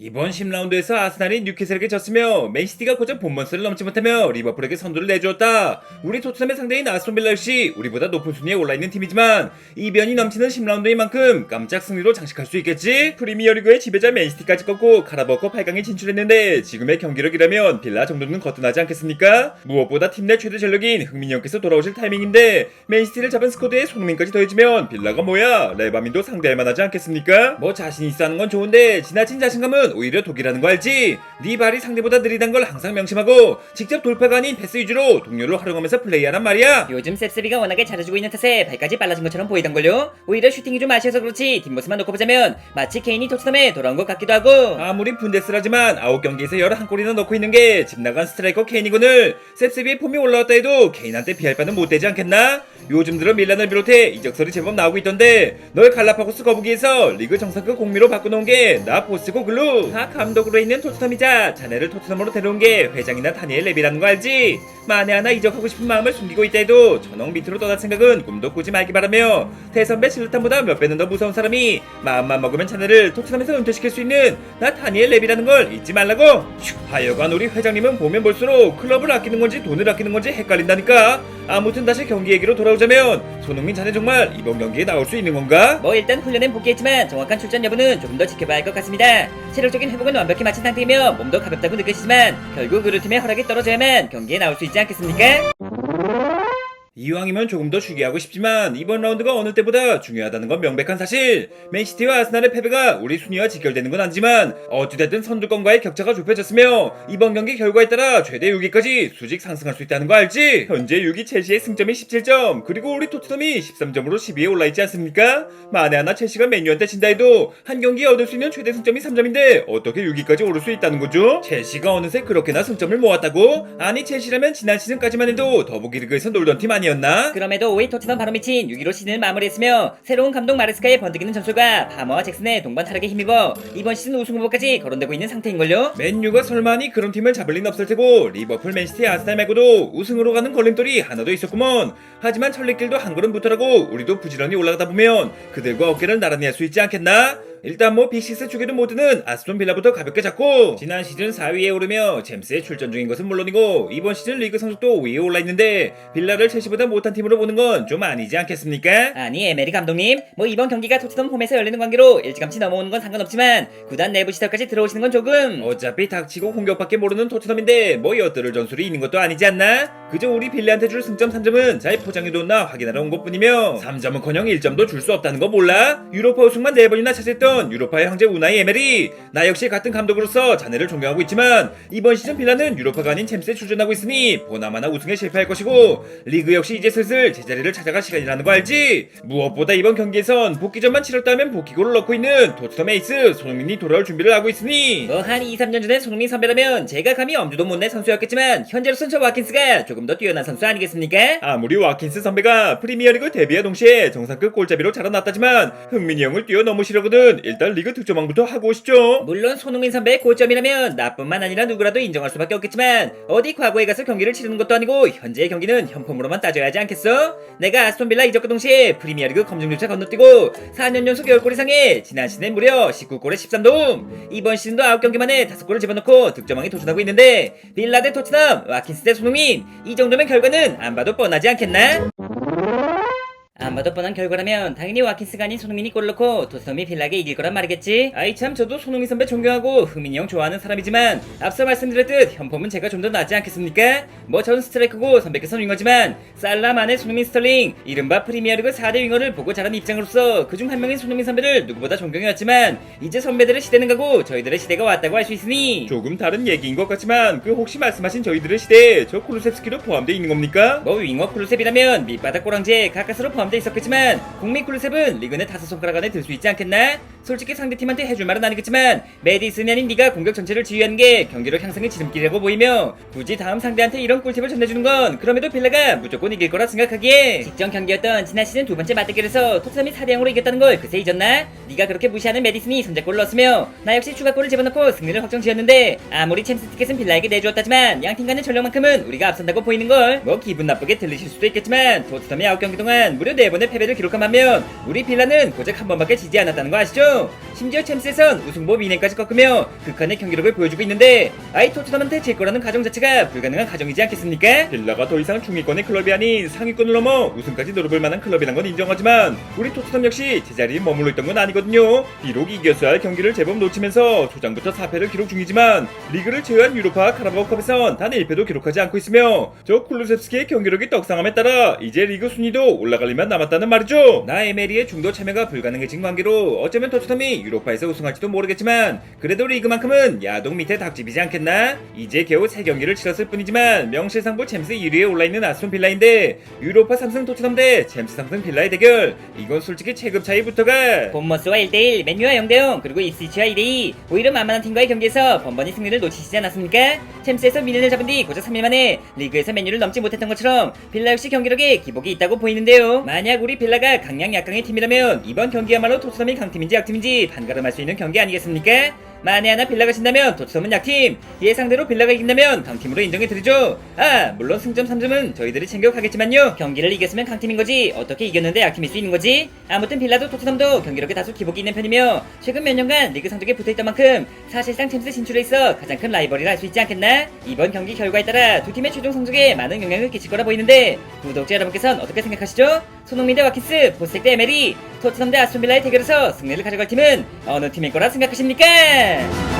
이번 10라운드에서 아스날이 뉴캐슬에게 졌으며 맨시티가 고작 본먼스를 넘지 못하며 리버풀에게 선두를 내주었다. 우리 토트넘의 상대인 아스톤빌라 역시 우리보다 높은 순위에 올라있는 팀이지만 이변이 넘치는 10라운드인 만큼 깜짝 승리로 장식할 수 있겠지? 프리미어리그의 지배자 맨시티까지 꺾고 카라바오컵 8강에 진출했는데 지금의 경기력이라면 빌라 정도는 거뜬하지 않겠습니까? 무엇보다 팀 내 최대 전력인 흥민이 형께서 돌아오실 타이밍인데 맨시티를 잡은 스쿼드에 손흥민까지 더해지면 빌라가 뭐야? 레바민도 상대할 만하지 않겠습니까? 뭐 자신 있어 하는 건 좋은데 지나친 자신감은 오히려 독이라는 거 알지? 네 발이 상대보다 느리단 걸 항상 명심하고 직접 돌파가 아닌 패스 위주로 동료를 활용하면서 플레이하란 말이야. 요즘 셉스비가 워낙에 잘해주고 있는 탓에 발까지 빨라진 것처럼 보이던걸요? 오히려 슈팅이 좀 아쉬워서 그렇지 뒷모습만 놓고 보자면 마치 케인이 토트넘에 돌아온 것 같기도 하고 아무리 분데스라지만 9경기에서 11골이나 넣고 있는 게 집 나간 스트라이커 케인이군을 셉스비의 폼이 올라왔다 해도 케인한테 피할 바는 못 되지 않겠나? 요즘 들어 밀란을 비롯해 이적설이 제법 나오고 있던데 널 갈라파고스 거북이에서 리그 정상급 공미로 바꿔놓은 게나 보스고 글루 다 감독으로 있는 토트넘이자 자네를 토트넘으로 데려온 게 회장이나 다니엘 랩이라는 거 알지? 만에 하나 이적하고 싶은 마음을 숨기고 있다 해도 저놈 밑으로 떠날 생각은 꿈도 꾸지 말기 바라며 대선배 실루탄보다 몇 배는 더 무서운 사람이 마음만 먹으면 자네를 토트넘에서 은퇴시킬 수 있는 나 다니엘 랩이라는 걸 잊지 말라고 휴, 하여간 우리 회장님은 보면 볼수록 클럽을 아끼는 건지 돈을 아끼는 건지 헷갈린다니까 아무튼 다시 경기 얘기로 돌아오자면 손흥민 자네 정말 이번 경기에 나올 수 있는 건가? 뭐 일단 훈련엔 복귀했지만 정확한 출전 여부는 조금 더 지켜봐야 할 것 같습니다 체력적인 회복은 완벽히 마친 상태이며 몸도 가볍다고 느껴지지만 결국 우리 팀의 허락이 떨어져야만 경기에 나올 수 있지 않겠습니까? 이왕이면 조금 더 쉬게 하고 싶지만 이번 라운드가 어느 때보다 중요하다는 건 명백한 사실 맨시티와 아스날의 패배가 우리 순위와 직결되는 건 아니지만 어찌됐든 선두권과의 격차가 좁혀졌으며 이번 경기 결과에 따라 최대 6위까지 수직 상승할 수 있다는 거 알지? 현재 6위 첼시의 승점이 17점 그리고 우리 토트넘이 13점으로 10위에 올라있지 않습니까? 만에 하나 첼시가 맨유한테 진다 해도 한 경기에 얻을 수 있는 최대 승점이 3점인데 어떻게 6위까지 오를 수 있다는 거죠? 첼시가 어느새 그렇게나 승점을 모았다고? 아니 첼시라면 지난 시즌까지만 해도 더보기 리그에서 놀던 팀 아니 었나? 그럼에도 5위 토트넘 바로 미친 6위로 시즌을 마무리했으며 새로운 감독 마레스카의 번뜩이는 점수가 파머와 잭슨의 동반 타락에 힘입어 이번 시즌 우승 후보까지 거론되고 있는 상태인걸요? 맨유가 설마니 그런 팀을 잡을 리는 없을 테고 리버풀, 맨시티, 아스날 말고도 우승으로 가는 걸림돌이 하나 더 있었구먼 하지만 천리길도 한 걸음 붙어라고 우리도 부지런히 올라가다 보면 그들과 어깨를 나란히 할 수 있지 않겠나? 일단 뭐 빅시스 주기를 모드는 아스톤 빌라부터 가볍게 잡고 지난 시즌 4위에 오르며 잼스에 출전 중인 것은 물론이고 이번 시즌 리그 성적도 5위에 올라 있는데 빌라를 첼시보다 못한 팀으로 보는 건 좀 아니지 않겠습니까? 아니 에메리 감독님 뭐 이번 경기가 토트넘 홈에서 열리는 관계로 일찌감치 넘어오는 건 상관없지만 구단 내부 시설까지 들어오시는 건 조금 어차피 닥치고 공격밖에 모르는 토트넘인데 뭐 엿들을 전술이 있는 것도 아니지 않나? 그저 우리 빌라한테 줄 승점 3점은 잘 포장해뒀나 확인하러 온 것뿐이며 3점은커녕 1점도 줄 수 없다는 거 몰라? 유로파 우승만 4번이나 차지했던 유로파의 황제 우나이 에메리 나 역시 같은 감독으로서 자네를 존경하고 있지만 이번 시즌 빌라는 유로파가 아닌 챔스에 출전하고 있으니 보나마나 우승에 실패할 것이고 리그 역시 이제 슬슬 제자리를 찾아갈 시간이라는 거 알지? 무엇보다 이번 경기에선 복귀전만 치렀다면 복귀골을 넣고 있는 토트넘 에이스 손흥민이 돌아올 준비를 하고 있으니 뭐한 2, 3년 전에 손흥민 선배라면 제가 감히 엄두도 못낼 선수였겠지만 현재로선 저 와킨스가 조금 더 뛰어난 선수 아니겠습니까? 아무리 와킨스 선배가 프리미어리그 데뷔와 동시에 정상급 골잡이로 자라났다지만 흥민이 형을 뛰어넘으시려거든 일단 리그 득점왕부터 하고 오시죠 물론 손흥민 선배의 고점이라면 나뿐만 아니라 누구라도 인정할 수밖에 없겠지만 어디 과거에 가서 경기를 치르는 것도 아니고 현재의 경기는 현폼으로만 따져야 하지 않겠어? 내가 아스톤빌라 이적과 동시에 프리미어리그 검증조차 건너뛰고 4년 연속 10골 이상에 지난 시즌에 무려 19골에 13도움 이번 시즌도 9경기 만에 5골을 집어넣고 득점왕에 도전하고 있는데 빌라 대 토트넘 와킨스 대 손흥민 이 정도면 결과는 안 봐도 뻔하지 않겠나? 안 봐도 뻔한 결과라면 당연히 와킨스가 아닌 손흥민이 골 넣고 토트넘이 빌라게 이길 거란 말이겠지 아이 참 저도 손흥민 선배 존경하고 흥민이 형 좋아하는 사람이지만 앞서 말씀드렸듯 현폼은 제가 좀 더 낫지 않겠습니까? 뭐전 스트라이크고 선배께서는 윙어지만 살라 마네 손흥민 스털링 이른바 프리미어리그 4대 윙어를 보고 자란 입장으로서 그중 한 명인 손흥민 선배를 누구보다 존경해왔지만 이제 선배들의 시대는 가고 저희들의 시대가 왔다고 할 수 있으니 조금 다른 얘기인 것 같지만 그 혹시 말씀하신 저희들의 시대에 저 콜루셉스키도 포함되어 있는 겁니까? 뭐 윙어 쿨셉이라면 밑바닥 꼬랑지에 가까스로 포함 돼 있었겠지만 국민 쿨셉은 리그 내 다섯 손가락 안에 들 수 있지 않겠나? 솔직히 상대팀한테 해줄 말은 아니겠지만 메디슨이 아닌 네가 공격 전체를 지휘하는 게 경기력 향상의 지름길이라고 보이며 굳이 다음 상대한테 이런 꿀팁을 전해주는 건 그럼에도 빌라가 무조건 이길 거라 생각하기에 직전 경기였던 지난 시즌 두 번째 맞대결에서 토트넘이 4대 0으로 이겼다는 걸 그새 잊었나? 네가 그렇게 무시하는 메디슨이 선제골을 넣었으며 나 역시 추가골을 집어넣고 승리를 확정 지었는데 아무리 챔스 티켓은 빌라에게 내주었다지만 양팀 간의 전력만큼은 우리가 앞선다고 보이는 걸 뭐 기분 나쁘게 들리실 수도 있겠지만 토트넘이 9경기 동안 무려 4번의 패배를 기록한 반면 우리 빌라는 고작 한 번밖에 지지 않았다는 거 아시죠? 안녕 심지어 챔스에선 우승보 미넨까지 꺾으며 극한의 경기력을 보여주고 있는데 아이 토트넘한테 질 거라는 가정 자체가 불가능한 가정이지 않겠습니까? 빌라가 더 이상 중위권의 클럽이 아닌 상위권을 넘어 우승까지 노려볼 만한 클럽이란 건 인정하지만 우리 토트넘 역시 제자리에 머물러 있던 건 아니거든요. 비록 이겼어야 할 경기를 제법 놓치면서 초장부터 4패를 기록 중이지만 리그를 제외한 유로파 카라바오컵에선 단 1패도 기록하지 않고 있으며 저 쿨루셉스키의 경기력이 떡상함에 따라 이제 리그 순위도 올라갈 일만 남았다는 말이죠. 나 에메리의 중도 참여가 불가능해진 관계로 어쩌면 토트넘이 유로파에서 우승할지도 모르겠지만 그래도 리그만큼은 야동 밑에 닭집이지 않겠나? 이제 겨우 3경기를 치렀을 뿐이지만 명실상부 챔스 1위에 올라있는 아스톤 빌라인데 유로파 3승 토트넘 대 챔스 3승 빌라의 대결 이건 솔직히 체급 차이부터가 본머스와 1대1, 맨유와 0대0, 그리고 입스위치와 2대2 오히려 만만한 팀과의 경기에서 번번이 승리를 놓치시지 않았습니까? 챔스에서 미넨을 잡은 뒤 고작 3일 만에 리그에서 맨유를 넘지 못했던 것처럼 빌라 역시 경기력에 기복이 있다고 보이는데요 만약 우리 빌라가 강약 약강의 팀이라면 이번 경기야말로 토트넘이 강팀인지 약팀인지 반가름할 수 있는 경기 아니겠습니까? 만에 하나 빌라가 진다면 토트넘은 약팀 예상대로 빌라가 이긴다면 강팀으로 인정해드리죠. 아 물론 승점 3점은 저희들이 챙겨가겠지만요. 경기를 이겼으면 강팀인 거지. 어떻게 이겼는데 약팀일 수 있는 거지? 아무튼 빌라도 토트넘도 경기력에 다소 기복이 있는 편이며 최근 몇 년간 리그 상독에 붙어있던 만큼 사실상 챔스 진출에 있어 가장 큰 라이벌이라 할 수 있지 않겠나? 이번 경기 결과에 따라 두 팀의 최종 성적에 많은 영향을 끼칠 거라 보이는데 구독자 여러분께서는 어떻게 생각하시죠? 손흥민 대 와킨스 보스텍 대 에메리 토트넘 대 아스톤빌라의 대결에서 승리를 가져갈 팀은 어느 팀일 거라 생각하십니까?